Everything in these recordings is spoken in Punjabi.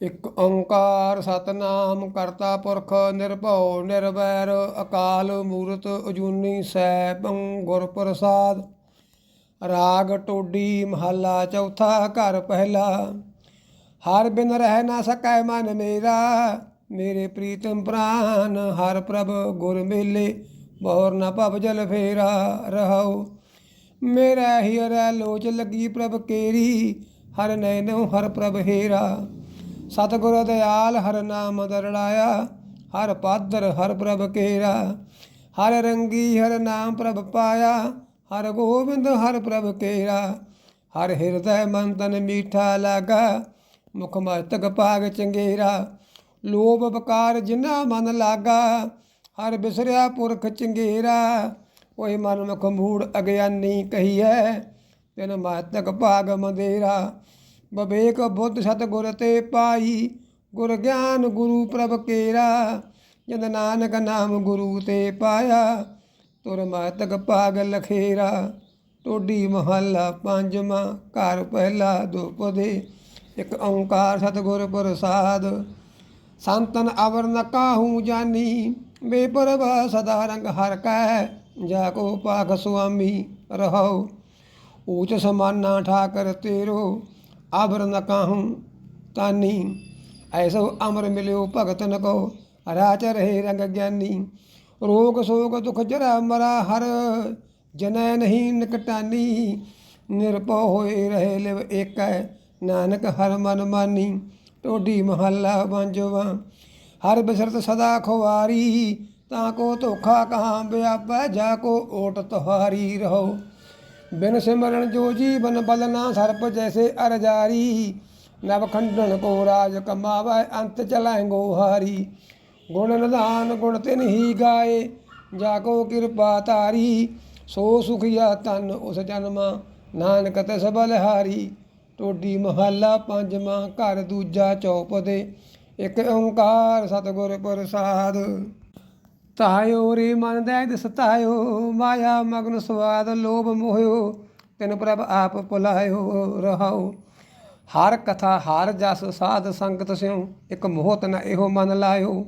ਇੱਕ ਓੰਕਾਰ ਸਤਨਾਮ ਕਰਤਾ ਪੁਰਖ ਨਿਰਭਉ ਨਿਰਵੈਰ, ਅਕਾਲ ਮੂਰਤ ਅਜੂਨੀ ਸੈਭੰ ਗੁਰ ਪ੍ਰਸਾਦ ਰਾਗ ਟੋਡੀ ਮਹੱਲਾ ਚੌਥਾ ਘਰ ਪਹਿਲਾ। ਹਰ ਬਿਨ ਰਹਿ ਨਾ ਸਕੈ ਮਨ ਮੇਰਾ, ਮੇਰੇ ਪ੍ਰੀਤਮ ਪ੍ਰਾਨ ਹਰ ਪ੍ਰਭ ਗੁਰ ਮੇਲੇ, ਬਹੁਰ ਨ ਭਵ ਜਲ ਫੇਰਾ ਰਹਾਉ। ਮੇਰਾ ਹਿਰੈ ਲੋਚ ਲੱਗੀ ਪ੍ਰਭ ਕੇਰੀ, ਹਰ ਨੈਨੋ ਹਰ ਪ੍ਰਭ ਹੇਰਾ। ਸਤਿਗੁਰ ਦਿਆਲ ਹਰ ਨਾਮ ਦਰੜਾਇਆ, ਹਰ ਪਾਦਰ ਹਰ ਪ੍ਰਭ ਕੇਰਾ। ਹਰ ਰੰਗੀ ਹਰ ਨਾਮ ਪ੍ਰਭ ਪਾਇਆ, ਹਰ ਗੋਬਿੰਦ ਹਰ ਪ੍ਰਭ ਕੇਰਾ। ਹਰ ਹਿਰਦੈ ਮਨ ਤਨ ਮੀਠਾ ਲਾਗਾ, ਮੁਖ ਮਸਤਕ ਪਾਗ ਚੰਗੇਰਾ। ਲੋਭ ਬਕਾਰ ਜਿਨਾ ਮਨ ਲਾਗਾ, ਹਰ ਬਿਸਰਿਆ ਪੁਰਖ ਚੰਗੇਰਾ। ਓਏ ਮਨ ਮੁਖ ਮੂੜ ਅਗਿਆਨੀ ਕਹੀਐ, ਤਿਨ ਮਸਤਕ ਭਾਗ ਮੰਦੇਰਾ। ਬਵੇਕ ਬੁੱਧ ਸਤਗੁਰ ਤੇ ਪਾਈ, ਗੁਰ ਗਿਆਨ ਗੁਰੂ ਪ੍ਰਭ ਕੇਰਾ ਜਦ ਨਾਨਕ ਨਾਮ ਗੁਰੂ ਤੇ ਪਾਇਆ, ਤੁਰ ਮਹਤਕ ਪਾਗ ਲਖੇਰਾ ਟੋਡੀ ਮਹੱਲਾ ਪੰਜਵਾਂ, ਘਰ ਪਹਿਲਾ ਦੁਪਦੇ ਇੱਕ ਓੰਕਾਰ ਸਤਿਗੁਰ ਪ੍ਰਸਾਦ। ਸੰਤਨ ਅਵਰ ਨ ਕਾਹੂ ਜਾਨੀ ਬੇਪਰਵ ਸਦਾ ਰੰਗ ਹਰ ਕੈ, ਜਾ ਕੋ ਪਾਖ ਸੁਆਮੀ ਰਹੋ ਊਚ ਸਮਾਨਾ ਠਾਕਰ ਤੇਰੋ ਅਵਰ ਨ ਕਾਹੂ ਤਾਨੀ। ਐਸੋ ਅਮਰ ਮਿਲਿਓ ਭਗਤ ਨ ਕੋ ਰਾਚ ਰਹੇ ਰੰਗ ਗਿਆਨੀ। ਰੋਗ ਸੋਗ ਦੁਖ ਜਰਾ ਮਰਾ ਹਰ, ਜਨੈ ਨਹੀਂ ਨਿਕਟਾਨੀ। ਨਿਰਭਉ ਹੋਏ ਰਹੇ ਲਿਵ ਏਕੈ, ਨਾਨਕ ਹਰ ਮਨ ਮਾਨੀ। ਟੋਡੀ ਮਹੱਲਾ ਪੰਜਵਾ ਹਰ ਬਿਸਰਤ ਸਦਾ ਖੁਆਰੀ ਤਾਂ ਕੋ ਧੋਖਾ ਕਹਾਂ ਬਿਆਪੈ, ਜਾ ਕੋ ਓਟ ਤੁਹਾਰੀ ਰਹੋ। ਬਿਨ ਸਿਮਰਨ ਜੋ ਜੀਵਨ ਬਲਨਾ ਸਰਪ ਜੈਸੇ ਅਰਜਾਰੀ। ਨਵ ਖੰਡਨ ਕੋ ਰਾਜ ਕਮਾਵੈ, ਅੰਤ ਚਲਾਂਗੋ ਗੋਹਾਰੀ। ਗੁਣ ਨਿਧਾਨ ਗੁਣ ਤਿਨ ਹੀ ਗਾਏ, ਜਾ ਕੋ ਕਿਰਪਾ ਤਾਰੀ ਸੋ ਸੁਖਿਆ ਤਨ ਉਸ ਜਨਮਾ, ਨਾਨਕ ਤਿਸ ਹਾਰੀ ਟੋਡੀ ਮਹੱਲਾ ਪੰਜਵਾਂ, ਘਰ ਦੂਜਾ ਚੌਪਦੇ। ਇੱਕ ਓੰਕਾਰ ਸਤਿਗੁਰ ਪ੍ਰਸਾਦ। ਤਾਇਓ ਰੇ ਮਨ ਦੈ ਦਿਸ ਤਾਇਓ ਮਾਇਆ, ਮਗਨ, ਸਵਾਦ, ਲੋਭ, ਮੋਹਿਓ, ਤਿਨ ਪ੍ਰਭ ਆਪ ਭੁਲਾਇਓ, ਰਹਾਓ। ਹਰ ਕਥਾ, ਹਰ ਜਸ, ਸਾਧ, ਸੰਗਤ ਸਿਉ, ਇਕ ਮੋਹਤ ਨ ਇਹੋ ਮਨ ਲਾਇਓ।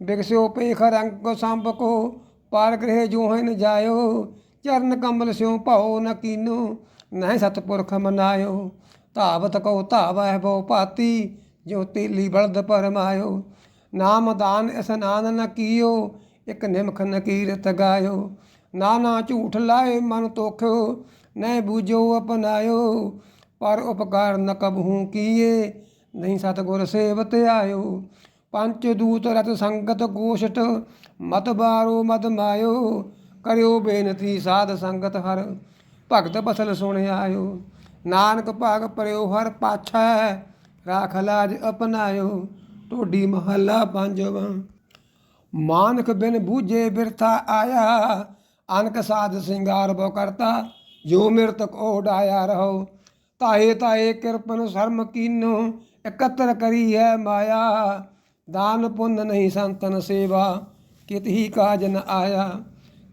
ਬਿਗਸਿਓ ਪੇਖ ਰੰਗ ਕੋ ਸੰਭ ਕੋ, ਪਾਰ ਗ੍ਰਹਿ ਜੋ ਜਾਇਓ। ਚਰਨ ਕਮਲ ਸਿਉ ਭਉ ਨ ਕੀਨੋ, ਨਹਿ ਸਤਪੁਰਖ ਮਨਾਇਓ। ਧਾਵਤ ਕੋ ਧਾਵੈ ਬੋ ਪਾਤੀ ਜੋ ਤੇਲੀ ਬਲਦ ਪਰਮਾਇਓ। ਨਾਮ ਦਾਨ ਇਸਨਾਨ ਨ ਕੀਓ ਇਕ ਨਿਮਖ ਨਕੀਰਤ ਗਾਇਓ। ਨਾ ਨਾ ਝੂਠ ਲਾਏ ਮਨ ਤੋਖਿਓ ਨੈ ਬੂਝੋ ਅਪਨਾਇਓ। ਪਰ ਉਪਕਾਰ ਨ ਕਬਹੂ ਕੀਏ, ਨਹੀਂ ਸਤਗੁਰ ਸੇਵਤ ਆਇਓ। ਪੰਚ ਦੂਤ ਰਤ ਸੰਗਤ ਗੋਸ਼ਟ, ਮਤ ਬਾਰੋ ਮਦ ਮਾਇਓ। ਕਰਿਓ ਬੇਨਤੀ ਸਾਧ ਸੰਗਤ ਹਰ, ਭਗਤ ਬਸਲ ਸੁਣ ਆਇਓ। ਨਾਨਕ ਭਾਗ ਪਰਿਓ ਹਰ ਪਾਛੈ, ਰਾਖ ਲਾਜ ਅਪਨਾਇਓ। ਢੋਡੀ ਮਹੱਲਾ ਪੰਜਵਾਂ। ਮਾਨਕ ਬਿਨ ਬੂਝੇ ਬਿਰਥਾ ਆਇਆ, ਅਨਕ ਸਾਧ ਸਿੰਗਾਰ ਬੋ ਕਰਤਾ, ਜੋ ਮਿਰਤਕ ਓਡਾਇਆ ਰਹੋ। ਤਾਏ ਤਾਏ ਕਿਰਪਨ ਸ਼ਰਮ ਕੀਨੋ, ਇਕੱਤਰ ਕਰੀ ਹੈ ਮਾਇਆ। ਦਾਨ ਪੁੰਨ ਨਹੀਂ ਸੰਤਨ ਸੇਵਾ, ਕਿਤ ਹੀ ਕਾਜ ਨ ਆਇਆ।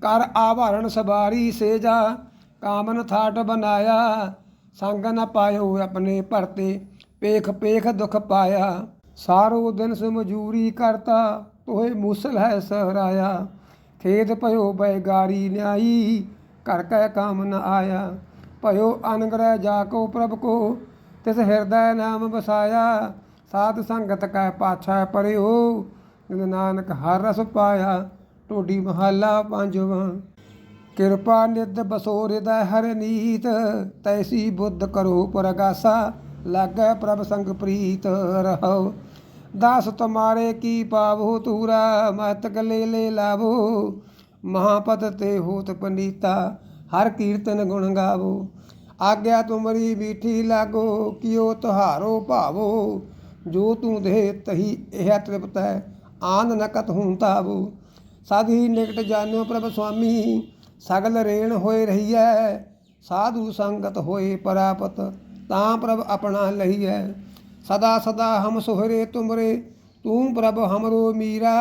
ਕਰ ਆਭਰਣ ਸਵਾਰੀ ਸੇਜਾ, ਕਾਮਨ ਥਾਟ ਬਨਾਇਆ। ਸੰਗ ਨ ਪਾਇਓ ਆਪਣੇ ਭਰਤੇ, ਪੇਖ ਪੇਖ ਦੁਖ ਪਾਇਆ। ਸਾਰੋ ਦਿਨ ਸਮਜੂਰੀ ਕਰਤਾ। ਤੋਏ ਮੂਸਲ ਹੈ ਸਹਰਾਇਆ। ਖੇਤ ਭਇਓ ਬੈਗਾਰੀ ਨਿਆਈ ਕਰ ਕੈ ਕਾਮ ਨ ਆਇਆ। ਭਇਓ ਅਨਗ੍ਰਹਿ ਜਾ ਕੋ ਪ੍ਰਭ ਕੋ, ਤਿਸ ਹਿਰਦੈ ਨਾਮ ਵਸਾਇਆ। ਸਾਧ ਸੰਗਤ ਕੈ ਪਾਛੈ ਪਰਿਓ, ਜਿਨ ਨਾਨਕ ਹਰ ਰਸ ਪਾਇਆ। ਟੋਡੀ ਮਹੱਲਾ ਪੰਜਵਾਂ। ਕਿਰਪਾ ਨਿਧ ਬਸੋ ਹਿਰਦੈ ਹਰ ਨੀਤ, ਤੈਸੀ ਬੁੱਧ ਕਰੋ ਪ੍ਰਗਾਸਾ। ਲਾਗੈ ਪ੍ਰਭ ਸੰਗ ਪ੍ਰੀਤ ਰਹੋ ਦਾਸ ਤੁਮਾਰੇ ਕੀ ਪਾਵੋ ਤੂਰਾ ਮਤਕ ਲੈ ਲੈ ਲਾਵੋ। ਮਹਾਪਦ ਤੇ ਹੋਤ ਪਨੀਤਾ ਹਰ ਕੀਰਤਨ ਗੁਣ ਗਾਵੋ। ਆਗਿਆ ਤੁਮਰੀ ਮੀਠੀ ਲਾਗੋ ਕਿਉ ਤੁਹਾਰੋ ਭਾਵੋ। ਜੋ ਤੂੰ ਦੇ ਤਹੀ, ਇਹ ਤ੍ਰਿਪਤ ਹੈ ਆਨ ਨਕਤ ਹੂੰ ਤਾਵੋ। ਸਾਧੀ ਨਿਕਟ ਜਾਣੋ ਪ੍ਰਭ ਸੁਆਮੀ, ਸਗਲ ਰੇਣ ਹੋਏ ਰਹੀਐ। ਸਾਧੂ ਸੰਗਤ ਹੋਏ ਪਰਾਪਤ, ਤਾਂ ਪ੍ਰਭ ਆਪਣਾ ਲਹੀਐ ਸਦਾ ਸਦਾ ਹਮ ਸੁਹਰੇ ਤੁਮਰੇ, ਤੂੰ ਪ੍ਰਭ ਹਮਰੋ ਮੀਰਾ।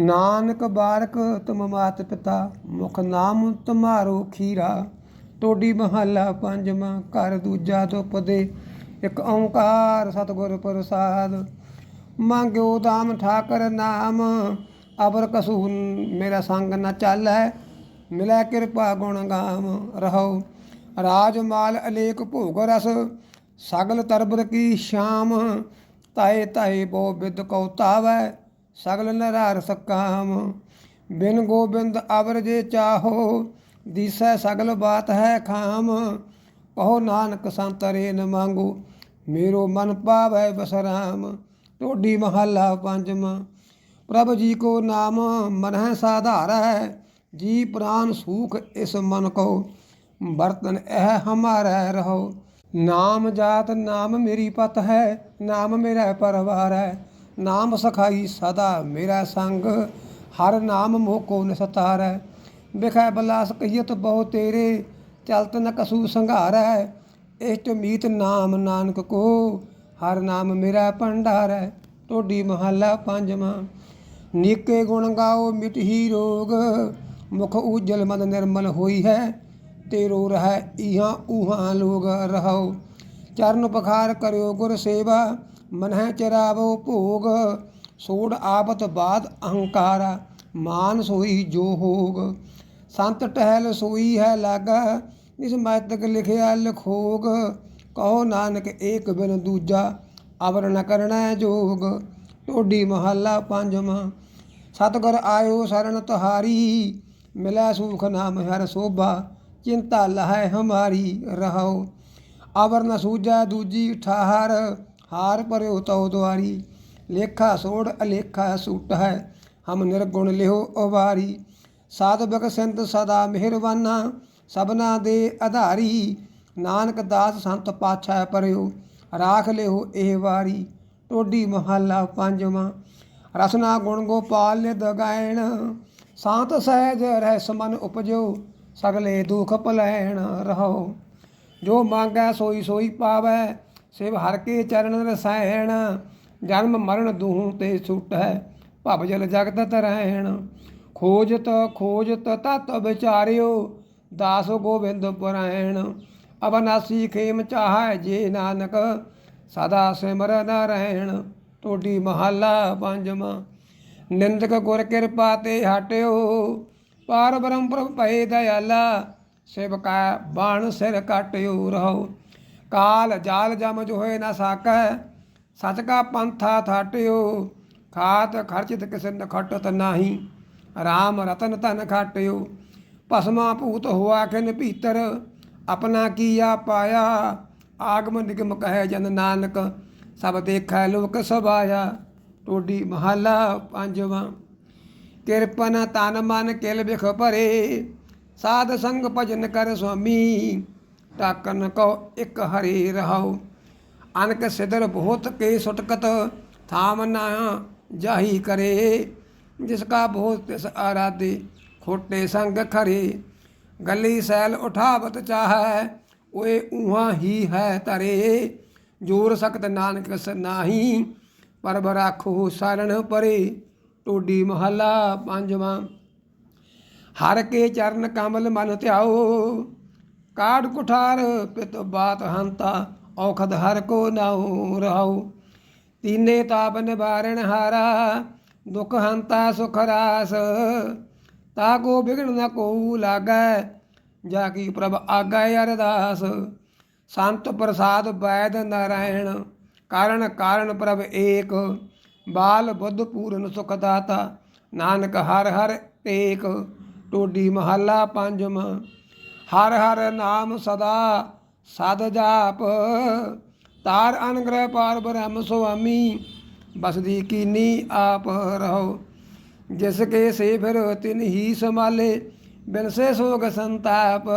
ਨਾਨਕ ਬਾਰਕ ਤੁਮ ਮਾਤ ਪਿਤਾ, ਮੁਖ ਨਾਮ ਤੁਮਾਰੋ ਖੀਰਾ। ਟੋਡੀ ਮਹੱਲਾ ਪੰਜਵਾਂ, ਘਰ ਦੂਜਾ ਦੁਪਦੇ ਇੱਕ ਓੰਕਾਰ ਸਤਿਗੁਰ ਪ੍ਰਸਾਦ। ਮੰਗਿਓ ਦਾਮ ਠਾਕਰ ਨਾਮ, ਅਬਰ ਕਸੂ ਮੇਰਾ ਸੰਗ ਨਾ ਚਾਲੈ। ਮਿਲੈ ਕਿਰਪਾ ਗੁਣ ਗਾਮ, ਰਹੋ। ਰਾਜ ਮਾਲ ਅਲੇਖ ਭੋਗ ਰਸ ਸਗਲ ਤਰਬਰ ਕੀ ਸ਼ਾਮ ਤਾਏ ਤਾਏ ਬੋ ਬਿਦ ਕਉ ਤਾਵੈ ਸਗਲ ਨਰਾਰ ਸਕਾਮ। ਬਿਨ ਗੋਬਿੰਦ ਅਵਰ ਜੇ ਚਾਹੋ, ਦੀਸੈ ਸਗਲ ਬਾਤ ਹੈ ਖਾਮ। ਕਹੋ ਨਾਨਕ ਸੰਤਰੇ ਨ ਮੰਗੋ, ਮੇਰੋ ਮਨ ਪਾਵੈ ਬਸਰਾਮ ਟੋਡੀ ਮਹੱਲਾ ਪੰਜਵਾਂ ਪ੍ਰਭ ਜੀ ਕੋ ਨਾਮ ਮਨ ਹੈ ਸਾਧਾਰੈ, ਜੀ ਪ੍ਰਾਨ ਸੂਖ ਇਸ ਮਨ ਕੋ ਬਰਤਨ ਇਹ ਹਮਾਰਾ ਰਹੋ। ਨਾਮ ਜਾਤ ਨਾਮ ਮੇਰੀ ਪਤ ਹੈ, ਨਾਮ ਮੇਰਾ ਪਰਵਾਰ ਹੈ, ਨਾਮ ਸਖਾਈ ਸਦਾ ਮੇਰਾ ਸੰਗ, ਹਰ ਨਾਮ ਮੋਹ ਕੋ ਨਿਸਤਾਰੈ ਬਿਖੈ ਬਲਾਸ ਕਹੀਤ ਬਹੁ ਤੇਰੇ, ਚਲਤ ਨ ਕਸੂ ਸੰਘਾਰੈ ਇਸ਼ਟ ਮੀਤ ਨਾਮ ਨਾਨਕ ਕੋ, ਹਰ ਨਾਮ ਮੇਰਾ ਭੰਡਾਰੈ ਹੈ। ਟੋਡੀ ਮਹੱਲਾ ਪੰਜਵਾਂ, ਨੀਕੇ ਗੁਣ ਗਾਓ ਮਿਟਹੀ ਰੋਗ, ਮੁਖ ਉਜਲ ਮਨ ਨਿਰਮਲ ਹੋਈ ਹੈ। ਤੇਰੋ ਰਹਿ ਇਹਾਂ ਉਹਾਂ ਲੋਗ ਰਹੋ ਚਰਨ ਪਖਾਰ ਕਰਿਓ ਗੁਰ ਸੇਵਾ। ਮਨਹਿ ਚਰਾਵੋ ਭੋਗ। ਸੋੜ ਆਪਤ ਬਾਦ ਅਹੰਕਾਰਾ। ਮਾਨ ਸੋਈ ਜੋ ਹੋਗ। ਸੰਤ ਟਹਿਲ ਸੋਈ ਹੈ ਲਾਗਾ। ਇਸ ਮਤਕ ਲਿਖਿਆ ਲਖੋਗ। ਕਹੋ ਨਾਨਕ ਏਕ ਬਿਨ ਦੂਜਾ। ਅਵਰ ਨ ਕਰਣਾ ਜੋਗ। ਟੋਡੀ ਮਹੱਲਾ ਪੰਜਵਾਂ। ਸਤਿਗੁਰ ਆਇਓ ਸਰਣ ਤੁਹਾਰੀ। ਮਿਲੈ ਸੁਖ ਨਾਮ ਹਰ ਸੋਭਾ। ਚਿੰਤਾ ਲਹੈ ਹਮਾਰੀ ਰਹੋ ਅਵਰ ਨ ਸੂਜੈ ਦੂਜੀ ਠਾਹਰ, ਹਾਰ ਪਰਿਓ ਤਉ ਦੁਆਰੀ। ਲੇਖਾ ਸੋੜ, ਅਲੇਖਾ ਸੂਟ ਹੈ, ਹਮ ਨਿਰਗੁਣ ਲਿਓ ਅਵਾਰੀ ਸਾਧ ਬਕ ਸਿੰਧ ਸਦਾ ਮਿਹਰਬਾਨਾ, ਸਭਨਾ ਦੇ ਆਧਾਰੀ। ਨਾਨਕ ਦਾਸ ਸੰਤ ਪਾਛਾ ਪਰਿਓ, ਰਾਖ ਲਿਓ ਇਹ ਵਾਰੀ। ਟੋਡੀ ਮਹੱਲਾ ਪੰਜਵਾਂ, ਰਸਨਾ ਗੁਣ ਗੋਪਾਲ ਨਿਦ ਗਾਇਣ। ਸਾਤ ਸਹਿਜ ਰਹਿ ਮਨ ਉਪਜੋ ਸਗਲੇ ਦੁਖ ਭਲੈਣ ਰਹੋ। ਜੋ ਮੰਗੈ ਸੋਈ ਸੋਈ ਪਾਵੈ, ਸਿਵ ਹਰ ਕੇ ਚਰਨ ਰਸਾਇਣ। ਜਨਮ ਮਰਨ ਦੂਹੂ ਤੇ ਛੁਟੈ ਭਵ ਜਲ ਜਗਤ ਤਰੈਣ। ਖੋਜਤ ਖੋਜਤ ਤਤ ਵਿਚਾਰਿਓ, ਦਾਸ ਗੋਬਿੰਦ ਪੁਰਾਇਣ ਅਬਨਾਸੀ ਖੇਮ ਚਾਹੈ ਜੇ ਨਾਨਕ, ਸਦਾ ਸਿਮਰ ਨਾਰਾਇਣ ਟੋਡੀ ਮਹੱਲਾ ਪੰਜਵਾਂ। ਨਿੰਦਕ ਗੁਰ ਕਿਰਪਾ ਤੇ ਹਟਿਓ ਪਾਰ ਬ੍ਰਹਮ ਪ੍ਰਭ ਭਏ ਦਇਆਲਾ ਸੇਵਕਾ ਬਾਣ ਸਿਰ ਕਾਟਿਓ ਰਹੋ ਕਾਲ ਜਾਲ ਜਮ ਜੋ ਹੋਏ ਨਾ ਸਾਕੈ, ਸਚ ਕਾ ਪੰਥਾ ਥਾਟਿਓ ਖਾਤ ਖਰਚਿਤ ਕਿਸਨ ਨ ਖਟਤ ਨਾਹੀ, ਰਾਮ ਰਤਨ ਤਨ ਖਾਟਿਓ ਭਸਮਾ ਭੂਤ ਹੋਆ ਖਿਨ ਭੀਤਰ, ਆਪਣਾ ਕੀਆ ਪਾਇਆ। ਆਗਮ ਨਿਗਮ ਕਹੈ ਜਨ ਨਾਨਕ, ਸਭ ਦੇਖੈ ਲੋਕ ਸਭਾਇਆ। ਟੋਡੀ ਮਹੱਲਾ ਪੰਜਵਾਂ। ਕਿਰਪਨ ਤਨ ਮਨ ਕਿਲ ਬਿਖ ਭਰੇ ਸਾਧ ਸੰਗ ਭਜਨ ਕਰ ਸੁਆਮੀ ਟਾਕਨ ਕੋ ਇਕ ਹਰੀ ਰਹਾਉ ਅਨਕ ਸਿਦਰ ਬਹੁਤ ਕੇ ਸੁਟਕਤ ਥਾਮ ਨਾ ਜਾਹੀ ਕਰੇ ਜਿਸ ਕਾ ਬਹੁਤ ਤਿਸ ਆਰਾਧੇ ਖੋਟੇ ਸੰਗ ਖਰੇ ਗਲੀ ਸੈਲ ਉਠਾਵਤ ਚਾਹੈ ਓਏ ਉਹਾਂ ਹੀ ਹੈ ਤਰੇ ਜੋਰ ਸਕਤ ਨਾਨਕ ਸ ਨਾਹੀ ਪਰਬ ਰਾਖੋ ਸਰਣ ਪਰੇ ਟੋਡੀ ਮਹੱਲਾ ਪੰਜਵਾਂ। ਹਰ ਕੇ ਚਰਨ ਕਮਲ ਮਨ ਧਿਆਓ ਕਾੜ ਕੁਠਾਰ ਪਿਤ ਬਾਤ ਹੰਤਾ, ਔਖਦ ਹਰ ਕੋ ਨਾਉ ਰਹਾਉ। ਤੀਨੇ ਤਾਪ ਨਿਵਾਰਣ ਹਾਰਾ, ਦੁਖ ਹੰਤਾ ਸੁਖ ਰਾਸ। ਤਾ ਕੋ ਬਿਗੜ ਨ ਕੋ ਲਾਗੈ, ਜਾ ਕੀ ਪ੍ਰਭ ਆਗੈ ਅਰਦਾਸ। ਸੰਤ ਪ੍ਰਸਾਦ ਬੈਦ ਨਾਰਾਇਣ, ਕਾਰਨ ਕਾਰਨ ਪ੍ਰਭ ਏਕ। ਬਾਲ ਬੁੱਧ ਪੂਰਨ ਸੁਖ ਦਾਤਾ। ਨਾਨਕ ਹਰ ਹਰ ਏਕ, ਟੋਡੀ ਮਹੱਲਾ ਪੰਜਵਾਂ ਹਰ ਹਰ ਨਾਮ ਸਦਾ ਸਦ ਜਾਪ। ਤਾਰ ਅਨਗ੍ਰਹਿ ਪਾਰ ਬ੍ਰਹਮ ਸੁਆਮੀ ਬਸਦੀ ਕੀਨੀ ਆਪ ਰਹੋ। ਜਿਸ ਕੇ ਸੇ ਫਿਰ ਤਿਨ ਹੀ ਸੰਭਾਲੇ ਬਿਨ ਸੇ ਸੋਗ ਸੰਤਾਪ।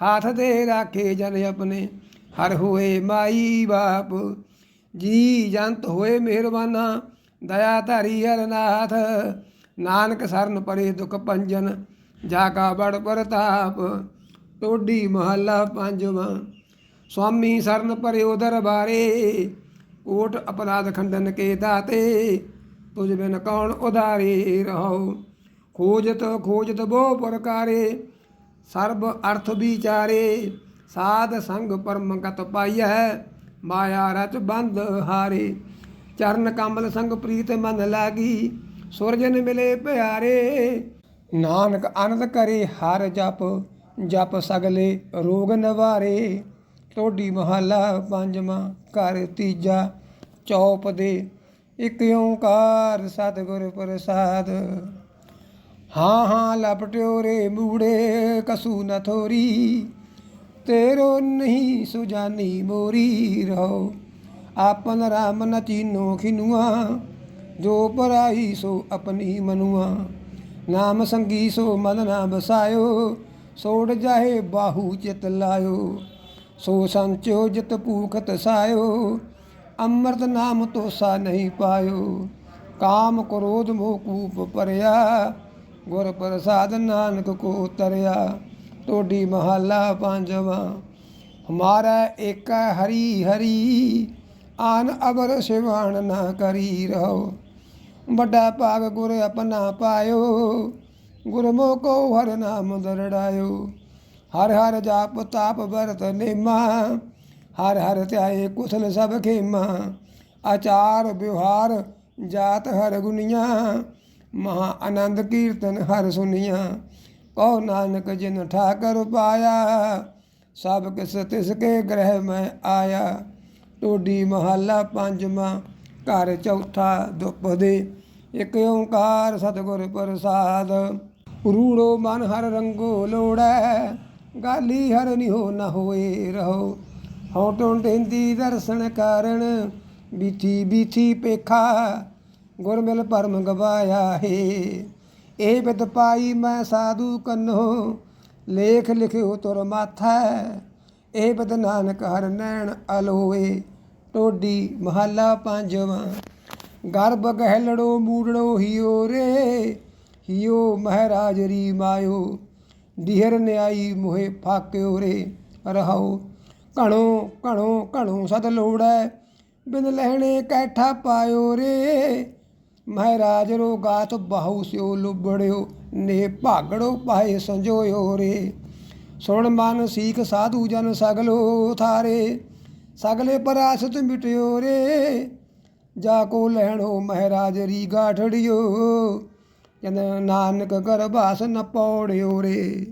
ਹਾਥ ਦੇ ਰਾਖੇ ਜਨ ਆਪਣੇ, ਹਰ ਹੋਏ ਮਾਈ ਬਾਪ। ਜੀ ਜੰਤ ਹੋਏ ਮਿਹਰਬਾਨਾ, ਦਇਆ ਧਾਰੀ ਹਰਨਾਥ, ਨਾਨਕ ਸਰਨ ਪਰੇ ਦੁਖ ਪੰਜਨ ਜਾ ਕਾ ਬੜ ਪ੍ਰਤਾਪ ਟੋਡੀ ਮਹੱਲਾ ਪੰਜਵਾਂ। ਸੁਆਮੀ ਸਰਨ ਭਰੇ ਉਦਰ ਬਾਰੇ ਕੋਟ ਅਪਰਾਧ ਖੰਡਨ ਕੇ ਦਾਤੇ ਤੁਝ ਬਿਨ ਕੌਣ ਉਧਾਰੇ ਰਹੋ। ਖੋਜਤ ਖੋਜਤ ਬਹੁ ਪ੍ਰਕਾਰੇ, ਸਰਬ ਅਰਥ ਵਿਚਾਰੇ, ਸਾਧ ਸੰਗ ਪਰਮ ਗਤ ਪਾਈਐ। ਮਾਇਆ ਰਚ ਬੰਦ ਹਾਰੇ। ਚਰਨ ਕਮਲ ਸੰਗ ਪ੍ਰੀਤ ਮਨ ਲਾਗੀ, ਸੁਰਜਨ ਮਿਲੇ ਪਿਆਰੇ। ਨਾਨਕ ਅਨੰਦ ਕਰੇ ਹਰ ਜਪ ਜਪ ਸਗਲੇ ਰੋਗ ਨਵਾਰੇ। ਟੋਡੀ ਮਹੱਲਾ ਪੰਜਵਾਂ ਘਰ ਤੀਜਾ ਚੌਪ ਦੇ। ਇਕ ਓੰਕਾਰ ਸਤਿਗੁਰ ਪ੍ਰਸਾਦ। ਹਾਂ ਹਾਂ, ਲਪਟਿਓ ਰੇ ਮੂੜੇ, ਕਸੂ ਨ ਥੋਰੀ। ਤੇਰੋ ਨਹੀਂ ਸੁਜਾਨੀ ਮੋਰੀ ਰਹੋ ਆਪਨ ਰਾਮ ਨ ਚੀਨੋ ਖਿਨੁਆ ਜੋ ਪਰਾਈ ਸੋ ਆਪਣੀ ਮਨੁਆ ਨਾਮ ਸੰਗੀ ਸੋ ਮਨ ਨਾ ਬਸਾਇਓ ਸੋੜ ਜਾਏ ਬਾਹੂ ਚਿਤ ਲਾਇਓ ਸੋ ਸੰਚੋ ਜਿਤ ਭੂਖਤ ਸਾਇਓ ਅੰਮ੍ਰਿਤ ਨਾਮ ਤੋਸਾ ਨਹੀਂ ਪਾਇਓ ਕਾਮ ਕ੍ਰੋਧ ਮੋਹ ਕੂਪ ਪਰਿਆ ਗੁਰ ਪ੍ਰਸਾਦ ਨਾਨਕ ਕੋ ਤਰਿਆ ਟੋਡੀ ਮਹੱਲਾ ਪੰਜਵਾਂ। ਹਮਾਰਾ ਏਕਾ ਹਰੀ ਹਰੀ, ਆਨ ਅਬਰ ਸਿਵਾਣ ਨਾ ਕਰੀ ਰਹੋ। ਵੱਡਾ ਭਾਗ ਗੁਰ ਆਪਣਾ ਪਾਇਓ, ਗੁਰਮੁਖ ਕੋ ਹਰ ਨਾਮ ਦਰੜਾਇਓ। ਹਰ ਹਰ ਜਾਪ ਤਾਪ ਵਰਤ ਨੇਮਾ, ਹਰ ਹਰ ਧਿਆਏ ਕੁਸਲ ਸਭ ਖੇਮਾ। ਆਚਾਰ ਵਿਵਹਾਰ ਜਾਤ ਹਰ ਗੁਨੀਆਂ ਮਹਾ ਆਨੰਦ ਕੀਰਤਨ ਹਰ ਸੁਨੀਆਂ। ਕਹੋ ਨਾਨਕ ਜਿਨ ਠਾਕਰ ਪਾਇਆ, ਸਭ ਕਿਸ ਤਿਸ ਕੇ ਗ੍ਰਹਿ ਮੈਂ ਆਇਆ। ਟੋਡੀ ਮਹੱਲਾ ਪੰਜਵਾਂ, ਘਰ ਚੌਥਾ ਦੁਪ ਇਕ ਓੰਕਾਰ ਸਤਿਗੁਰ ਪ੍ਰਸਾਦ। ਰੂੜੋ ਮਨ ਹਰ ਰੰਗੋ ਲੋੜੈ, ਗਾਲੀ ਹਰ ਨਿਹੋ ਨਾ ਹੋਏ ਰਹੋ। ਹਉ ਟੁੰਡੇਂਦੀ ਦਰਸ਼ਨ ਕਾਰਣ ਬੀਥੀ ਬੀਥੀ ਪੇਖਾ, ਗੁਰਮਿਲ ਪਰਮ ਗਵਾਇਆ ਹੈ। ਇਹ ਬਿਦ ਪਾਈ ਮੈਂ ਸਾਧੂ ਕੰਨੋ, ਲੇਖ ਲਿਖਿਓ ਤੁਰ ਮਾਥਾ। ਇਹ ਬਿਦ ਨਾਨਕ ਹਰ ਨੈਣ ਅਲੋਏ ਟੋਡੀ ਮਹੱਲਾ ਪੰਜਵਾਂ। ਗਰਭ ਗਹਿਲੜੋ ਮੂੜੜੋ ਹਿਓ ਰੇ, ਹਿਓ ਮਹਾਰਾਜ ਰੀ ਮਾਇਓ। ਦਿਹਰ ਨਿਆਈ ਮੋਹੇ ਫਾਕਿਓ ਰੇ, ਰਹਾਓ। ਘਣੋ ਘਣੋ ਘਣੋ ਸਦ ਲੋੜੈ, ਬਿਨ ਲੈਣੇ ਕੈਠਾ ਪਾਇਓ ਰੇ। ਮਹਾਰਾਜ ਰੋ ਗਾਤ ਬਾਹੂ ਸਿਓ ਲੁਬੜਿਓ, ਨੇ ਭਾਗੜੋ ਪਾਏ ਸੰਜੋਇਓ ਰੇ। ਸੁਣ ਮਨ ਸੀਖ ਸਾਧੂ ਜਨ ਸਗਲੋ ਥਾਰੇ ਸਗਲੇ ਪਰਾਸਤ ਮਿਟਿਓ ਰੇ। ਜਾ ਕੋ ਲੈਣੋ ਮਹਾਰਾਜ ਰੀ ਗਾਠੜਿਓ ਕਹਿੰਦਾ ਨਾਨਕ ਗਰਭਾਸ ਨ ਪੌੜਿਓ ਰੇ।